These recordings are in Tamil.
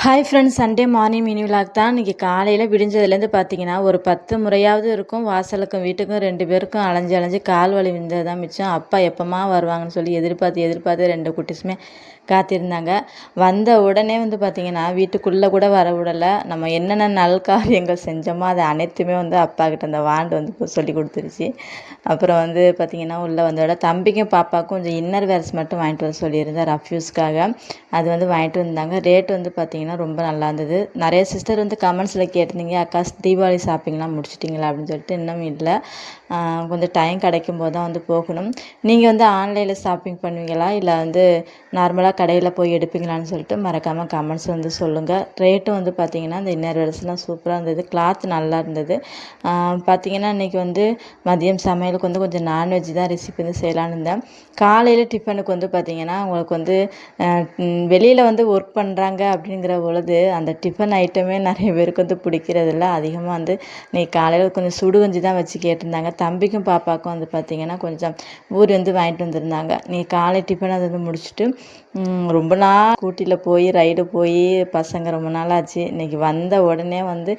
Hi friends Sunday morning mini vlog தான். இன்றைக்கி காலையில் விடிஞ்சதுலேருந்து பார்த்தீங்கன்னா ஒரு பத்து முறையாவது இருக்கும். வாசலுக்கும் வீட்டுக்கும் ரெண்டு பேருக்கும் அலைஞ்சு அலைஞ்சு கால் வலி விழுந்தது தான் மிச்சம். அப்பா எப்போமா வருவாங்கன்னு சொல்லி எதிர்பார்த்து எதிர்பார்த்து ரெண்டு குட்டிஸுமே காத்திருந்தாங்க. வந்த உடனே வந்து பார்த்திங்கன்னா வீட்டுக்குள்ளே கூட வர விடலை. நம்ம என்னென்ன நல் காரியங்கள் செஞ்சோமோ அதை அனைத்துமே வந்து அப்பா கிட்ட அந்த வாண்டு வந்து சொல்லி கொடுத்துருச்சு. அப்புறம் வந்து பார்த்திங்கன்னா உள்ளே வந்தோட தம்பிக்கும் பாப்பாவுக்கும் கொஞ்சம் இன்னர் வேர்ஸ் மட்டும் வாங்கிட்டு வர சொல்லியிருந்தேன் ரஃப்யூஸ்க்காக அது வந்து வாங்கிட்டு வந்தாங்க. ரேட் வந்து பார்த்திங்கன்னா ரொம்ப நல்லா இருந்தது. நிறைய சிஸ்டர் வந்து கமெண்ட்ஸில் கேட்டிருந்தீங்க அக்கா தீபாவளி ஷாப்பிங்லாம் முடிச்சிட்டிங்களா? அப்படின்னு சொல்லிட்டு இன்னும் இல்லை. கொஞ்சம் டைம் கிடைக்கும் போது தான் வந்து போகணும். நீங்கள் வந்து ஆன்லைனில் ஷாப்பிங் பண்ணுவீங்களா? இல்லை வந்து நார்மலாக கடையில் போய் எடுப்பீங்களான்னு சொல்லிட்டு மறக்காமல் கமெண்ட்ஸ் வந்து சொல்லுங்கள் ரேட்டும் வந்து பார்த்திங்கன்னா இந்த இன்னர் வேர்ஸ்லாம் சூப்பராக இருந்தது. கிளாத் நல்லா இருந்தது. பார்த்திங்கன்னா இன்றைக்கி வந்து மதியம் சமையலுக்கு வந்து கொஞ்சம் நான்வெஜ் தான் ரெசிபி வந்து செய்யலான்னு இருந்தேன். காலையில் டிஃபனுக்கு வந்து பார்த்திங்கன்னா உங்களுக்கு வந்து வெளியில் வந்து ஒர்க் பண்ணுறாங்க அப்படிங்கிற பொழுது அந்த டிஃபன் ஐட்டமே நிறைய பேருக்கு வந்து பிடிக்கிறதில்ல. அதிகமாக வந்து இன்றைக்கி காலையில் கொஞ்சம் சுடுகஞ்சி தான் வச்சு கேட்டிருந்தாங்க. தம்பிக்கும் பாப்பாவுக்கும் வந்து பார்த்திங்கன்னா கொஞ்சம் ஊர் வந்து வாங்கிட்டு வந்திருந்தாங்க. நீ காலை டிஃபன் அதை வந்து முடிச்சுட்டு ரொம்ப நாள் கூட்டியில் போய் ரைடு போய் பசங்க ரொம்ப நாள் ஆச்சு. இன்றைக்கி வந்த உடனே வந்து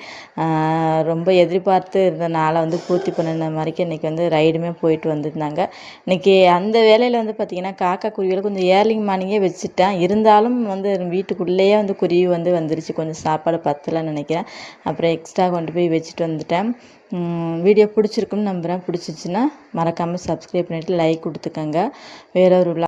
ரொம்ப எதிர்பார்த்து இருந்தனால வந்து பூர்த்தி பண்ணின மாதிரிக்கு இன்றைக்கி வந்து ரைடுமே போயிட்டு வந்திருந்தாங்க. இன்றைக்கி அந்த வேலையில் வந்து பார்த்திங்கன்னா காக்கா குருவியில் கொஞ்சம் ஏர்லிங் மார்னிங்கே வச்சுட்டேன். இருந்தாலும் வந்து வீட்டுக்குள்ளேயே வந்து குருவி வந்து வந்துருச்சு. கொஞ்சம் சாப்பாடு பத்தலைன்னு நினைக்கிறேன். அப்புறம் எக்ஸ்ட்ரா கொண்டு போய் வச்சுட்டு வந்துட்டேன். வீடியோ பிடிச்சிருக்குன்னு நம்புகிறேன் பிடிச்சிச்சின்னா மறக்காமல் சப்ஸ்கிரைப் பண்ணிவிட்டு லைக் கொடுத்துக்கோங்க. வேற ஒரு